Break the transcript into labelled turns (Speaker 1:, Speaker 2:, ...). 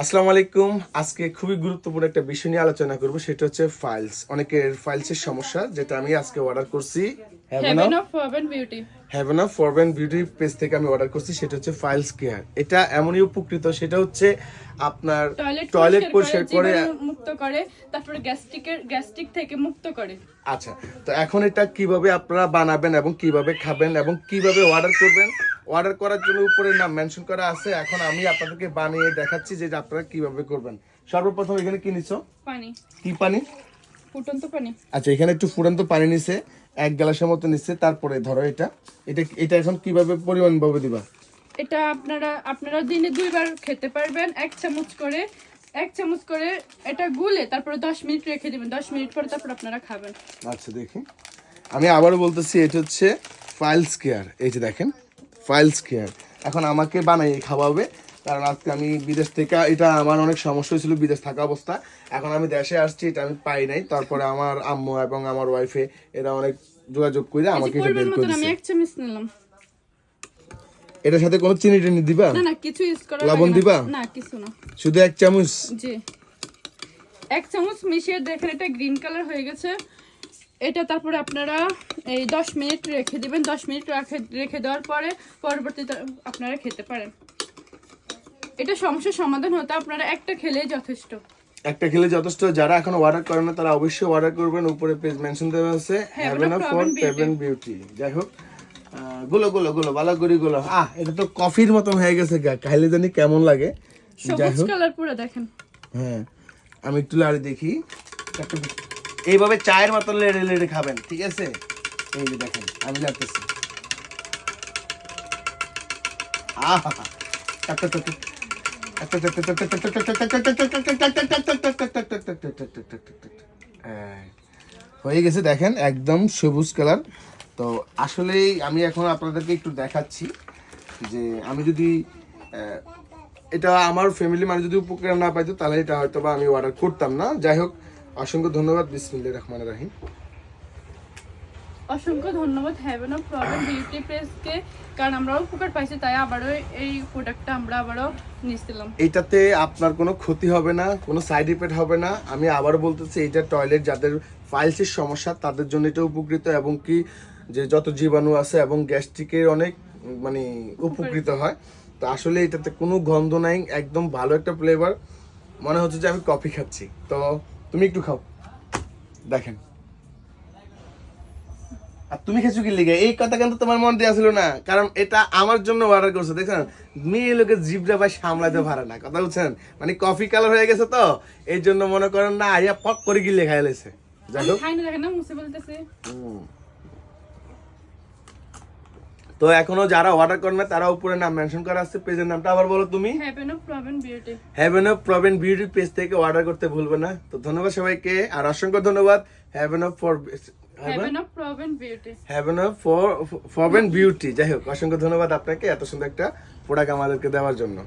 Speaker 1: আসসালামু আলাইকুম। আজকে খুবই গুরুত্বপূর্ণ একটা বিষয় নিয়ে আলোচনা করব সেটা হচ্ছে ফাইলস অনেকের ফাইলসের সমস্যা যেটা আমি আজকে অর্ডার করছি।
Speaker 2: হেভেন অফ বিউটি
Speaker 1: হ্যাভেন ফরবেন বিউটি পেজ থেকে আমি অর্ডার করছি সেটা হচ্ছে ফাইলস কেয়ার এটা এমনই উপকৃত সেটা হচ্ছে আপনার
Speaker 2: টয়লেট পরিষ্কার
Speaker 1: করে
Speaker 2: মুক্ত করে তারপরে গ্যাস্ট্রিকের গ্যাস্ট্রিক থেকে মুক্ত করে।
Speaker 1: আচ্ছা তো এখন এটা কীভাবে আপনারা বানাবেন এবং কীভাবে খাবেন এবং কীভাবে অর্ডার করবেন? অর্ডার করার জন্য উপরে নাম মেনশন করা আছে। এখন আমি আপনাদেরকে বানিয়ে দেখাচ্ছি যে আপনারা কীভাবে করবেন। সর্বপ্রথম এখানে কি নিছো?
Speaker 2: পানি।
Speaker 1: কি পানি?
Speaker 2: ফুটন্ত পানি।
Speaker 1: আচ্ছা এখানে একটু ফুটন্ত পানি নিছে। এক গ্লাসের মতো নিচ্ছে তারপরে ধরো এটা। এটা এটা এখন কীভাবে পরিমাণ ভাবে দিবা?
Speaker 2: এটা আপনারা আপনারা দিনে দুইবার খেতে পারবেন এক চামচ করে এক চামচ করে এটা গুলে তারপরে দশ মিনিট রেখে দিবেন। দশ মিনিট পরে তারপর আপনারা খাবেন।
Speaker 1: আচ্ছা দেখি। আমি আবারও বলতেছি এটা হচ্ছে ফাইলস কেয়ার এই যে দেখেন ফাইলস কেয়ার এখন আমাকে বানাই খাওয়াবে কারণ আজকে আমি বিদেশ থেকে এটা আমার অনেক সমস্যা হয়েছিল বিদেশ থাকা অবস্থা। এখন আমি দেশে আসছি এটা আমি পাই নাই। তারপরে আমার আম্মু এবং আমার ওয়াইফে এরা অনেক যোগাযোগ করে আমাকে এটা বের করে
Speaker 2: আমি এক চামচ নিলাম।
Speaker 1: এটার সাথে কোনো চিনি টিনি দিবা?
Speaker 2: না না কিছু ইউজ করা
Speaker 1: লবণ দিবা?
Speaker 2: না কিছু না।
Speaker 1: শুধু এক চামচ?
Speaker 2: জি। এক চামচ মিশিয়ে দেখেন এটা গ্রিন কালার হয়ে গেছে। এটা তারপরে আপনারা এই দশ মিনিট রেখে দিবেন। দশ মিনিট রাখে রেখে দেওয়ার পরে পরবর্তীতে আপনারা খেতে পারেন। এটা সমস্যার সমাধান হতে আপনারা একটা খেলেই যথেষ্ট।
Speaker 1: একটা খেলে যথেষ্ট। যারা এখন অর্ডার করে না তারা অবশ্যই অর্ডার করবেন। উপরে পেজ মেনশন দেওয়া আছে। হ্যাভেন অফ ফর পেভেন বিউটি যাই হোকগুলো গুলো গুলো ভালো করি গুলো আহ এটা তো কফির মতন হয়ে গেছে গা। খাইলে জানি কেমন লাগে। যাই
Speaker 2: সবুজ
Speaker 1: হোক।
Speaker 2: কালার পুরো দেখেন।
Speaker 1: হ্যাঁ আমি একটু লাড়ি দেখি। এইভাবে চায়ের মতন লেড়ে লেড়ে খাবেন ঠিক আছে? এই যে দেখেন আমি লাগতেছি আহা। হয়ে গেছে দেখেন, একদম সবুজ কালার। তো আসলেই আমি এখন আপনাদেরকে একটু দেখাচ্ছি যে আমি যদি এটা আমার ফ্যামিলি মানে যদি উপকার না পাইতো, তাহলে এটা হয়তো বা আমি অর্ডার করতাম না। যাই হোক, অসংখ্য ধন্যবাদ, বিসমিল্লাহির রহমানির রহিম।
Speaker 2: অসংখ্য ধন্যবাদ হ্যাভেন অফ প্রবলেম বিউটি প্রেসকে কারণ আমরাও উপকার পাইছি তাই আবারও এই প্রোডাক্টটা আমরা আবারও নিয়েছিলাম।
Speaker 1: এটাতে আপনার কোনো ক্ষতি হবে না কোনো সাইড ইফেক্ট হবে না। আমি আবার বলতেছি এটা টয়লেট যাদের ফাইলসের সমস্যা তাদের জন্য এটা উপকৃত এবং কি যে যত জীবাণু আছে এবং গ্যাস্ট্রিকের অনেক মানে উপকৃত হয়। তো আসলে এটাতে কোনো গন্ধ নাই একদম ভালো একটা ফ্লেভার মনে হচ্ছে যে আমি কফি খাচ্ছি। তো তুমি একটু খাও। দেখেন। আর তুমি খেয়েছো কি লিগে? এই কথা কিন্তু তোমার মন দিয়ে ছিল না। কারণ এটা আমার জন্য অর্ডার করছ দেখছেন? মেয়ে লোকের জিভটা ভাই সামলাতে পারে না কথা বলছেন? মানে কফি কালার হয়ে গেছে তো এই জন্য মনে করেন না আইয়া পক করে গিলে খাই লেছে যাই হোক।
Speaker 2: খাই না দেখেন না মুছে বলতেছে
Speaker 1: হুম। তো এখনও যারা অর্ডার করেন না তারা উপরে নাম মেনশন করা আছে পেজের নামটা আবার বলো তুমি।
Speaker 2: Haven of problem beauty
Speaker 1: haven of প্রবেন beauty page থেকে অর্ডার করতে ভুলবে না। তো ধন্যবাদ সবাইকে আর অসংখ্য ধন্যবাদ। হ্যাভেন অফ ফর যাই হোক অসংখ্য ধন্যবাদ আপনাকে এত সুন্দর একটা প্রোডাক্ট আমাদেরকে দেওয়ার জন্য।